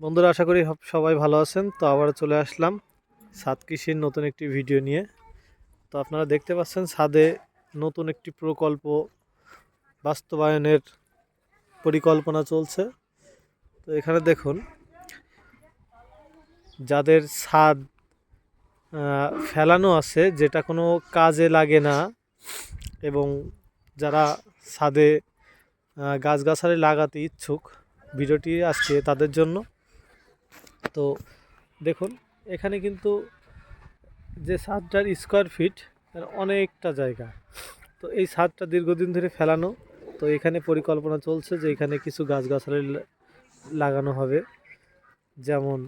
বন্ধুরা, আশা করি সব- সবাই ভালো আছেন। তো আবার চলে আসলাম সাত কৃষির নতুন একটি ভিডিও নিয়ে। তো আপনারা দেখতে পাচ্ছেন ছাদে নতুন একটি প্রকল্প বাস্তবায়নের পরিকল্পনা চলছে। তো এখানে দেখুন, যাদের ছাদ ফেলানো আছে, যেটা কোনো কাজে লাগে না এবং যারা ছাদে গাছগাছালি লাগাতে ইচ্ছুক, ভিডিওটি আজকে তাদের জন্য তো দেখুন, এখানে কিন্তু যে ছাদটার স্কোয়ার ফিট তার অনেকটা জায়গা। তো এই ছাদটা দীর্ঘদিন ধরে ফেলানো, তো এখানে পরিকল্পনা চলছে যে এখানে কিছু গাছগাছালি লাগানো হবে। যেমন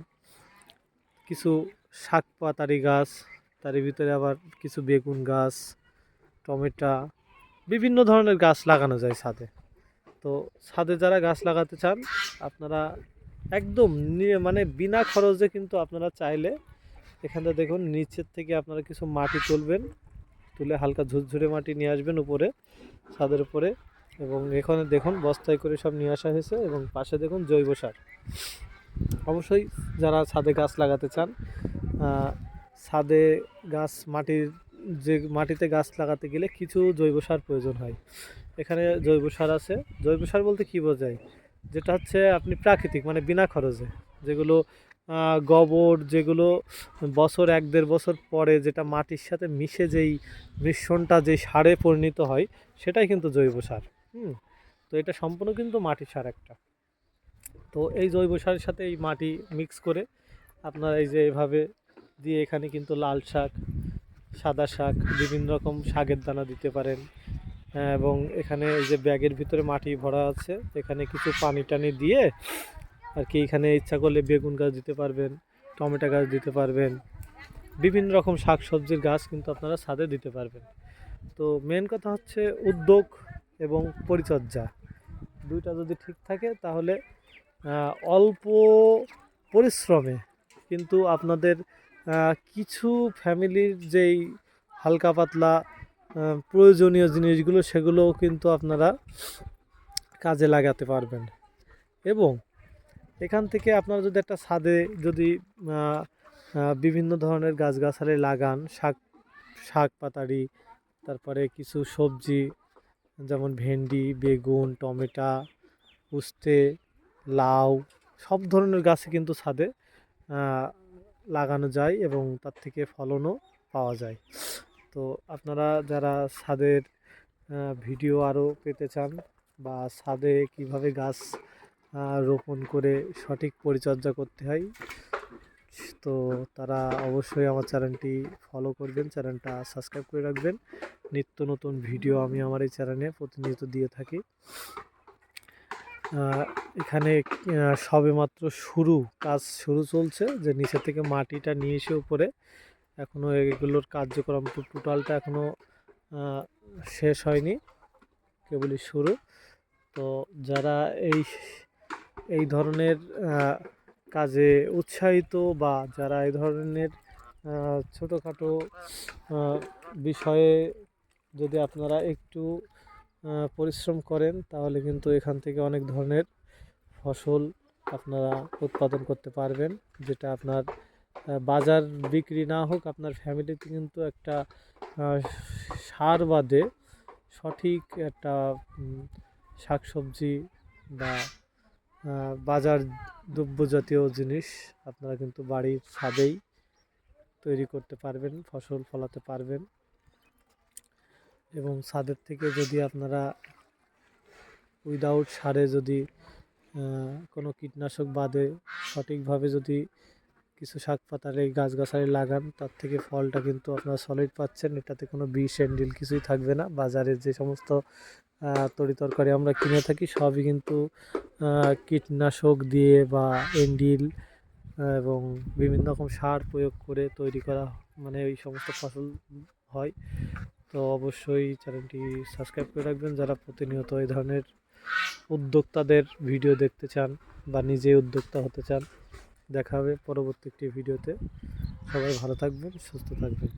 কিছু শাক পাতারি গাছ, তার ভিতরে আবার কিছু বেগুন গাছ, টমেটো, বিভিন্ন ধরনের গাছ লাগানো যায় ছাদে তো ছাদে যারা গাছ লাগাতে চান, আপনারা একদম মানে বিনা খরচে কিন্তু আপনারা চাইলে এখানটা দেখুন, নিচের থেকে আপনারা কিছু মাটি তুলবেন, তুলে হালকা ঝুরঝুরে মাটি নিয়ে আসবেন উপরে, ছাদের উপরে, এবং এখানে দেখুন বস্তায় করে সব নিয়ে আসা হয়েছে, এবং পাশে দেখুন জৈব সার। অবশ্যই যারা ছাদে গাছ লাগাতে চান ছাদে গাছ, মাটির যে মাটিতে গাছ লাগাতে গেলে কিছু জৈব সার প্রয়োজন হয়। এখানে জৈব সার আছে। জৈব সার বলতে কী বোঝায়? যেটা হচ্ছে আপনি প্রাকৃতিক মানে বিনা খরচে। যেগুলো গোবর, যেগুলো বছর এক, দেড় বছর পরে যেটা মাটির সাথে মিশে যেই মিশ্রণটা, যে সারে পরিণত হয়, সেটাই কিন্তু জৈব সার। হুম? তো এটা সম্পূর্ণ কিন্তু মাটির সার একটা। তো এই জৈব সারের সাথে এই মাটি মিক্স করে আপনার এই যে এভাবে দিয়ে এখানে কিন্তু লাল শাক, সাদা শাক, বিভিন্ন রকম শাকের দানা দিতে পারেন। এবং এখানে এই যে ব্যাগের ভিতরে মাটি ভরা আছে, এখানে কিছু পানি টানি দিয়ে আর কি এখানে ইচ্ছা করলে বেগুন গাছ দিতে পারবেন, টমেটো গাছ দিতে পারবেন, বিভিন্ন রকম শাক সবজির গাছ কিন্তু আপনারা ছাদে দিতে পারবেন। তো মেন কথা হচ্ছে উদ্যোগ এবং পরিচর্যা। দুইটা যদি ঠিক থাকে তাহলে অল্প পরিশ্রমে কিন্তু আপনাদের কিছু ফ্যামিলির যেই হালকা পাতলা প্রয়োজনীয় জিনিসগুলো সেগুলোও কিন্তু আপনারা কাজে লাগাতে পারবেন। এবং এখান থেকে আপনারা যদি একটা ছাদে যদি বিভিন্ন ধরনের গাছগাছালি লাগান, শাক শাক পাতারি তারপরে কিছু সবজি, যেমন ভেন্ডি, বেগুন, টমেটো, উস্তে, লাউ, সব ধরনের গাছই কিন্তু ছাদে লাগানো যায় এবং তার থেকে ফলনও পাওয়া যায়। তো আপনারা যারা ছাদের ভিডিও আরও পেতে চান বা ছাদে কীভাবে গাছ রোপণ করে সঠিক পরিচর্যা করতে হয় তো তারা অবশ্যই আমার চ্যানেলটি ফলো করবেন চ্যানেলটা সাবস্ক্রাইব করে রাখবেন। নিত্য নতুন ভিডিও আমি আমার এই চ্যানেলে প্রতিনিয়ত দিয়ে থাকি। এখানে আহ, সবেমাত্র শুরু কাজ শুরু চলছে যে নিচে থেকে মাটিটা নিয়ে এসে উপরে এখনও এগুলোর কার্যক্রম টোটালটা এখনও শেষ হয়নি কেবলই শুরু। তো যারা এই এই ধরনের কাজে উৎসাহিত বা যারা এই ধরনের ছোটোখাটো বিষয়ে যদি আপনারা একটু পরিশ্রম করেন তাহলে কিন্তু এখান থেকে অনেক ধরনের ফসল আপনারা উৎপাদন করতে পারবেন, যেটা আপনার বাজার বিক্রি না হোক আপনার ফ্যামিলিতে কিন্তু একটা সার বাদে সঠিক একটা শাকসবজি বা বাজার দ্রব্য জাতীয় জিনিস আপনারা কিন্তু বাড়ির ছাদেই তৈরি করতে পারবেন, ফসল ফলাতে পারবেন। এবং ছাদের থেকে যদি আপনারা উইদাউট সারে যদি কোনো কীটনাশক বাদে সঠিকভাবে যদি কিছু শাক পাতার এই গাছগাছালি লাগান, তার থেকে ফলটা কিন্তু আপনারা সলিড পাচ্ছেন। এটাতে কোনো বিষ অ্যান্ডিল কিছুই থাকবে না। বাজারে যে সমস্ত তরি তরকারি আমরা কিনে থাকি, সবই কিন্তু কীটনাশক দিয়ে বা এন্ডিল এবং বিভিন্ন রকম সার প্রয়োগ করে তৈরি করা মানে এই সমস্ত ফসল হয়। তো অবশ্যই চ্যানেলটি সাবস্ক্রাইব করে রাখবেন। যারা প্রতিনিয়ত এই ধরনের উদ্যোক্তাদের ভিডিও দেখতে চান বা নিজে উদ্যোক্তা হতে চান দেখা হবে পরবর্তী একটি ভিডিওতে। সবাই ভালো থাকবেন সুস্থ থাকবেন।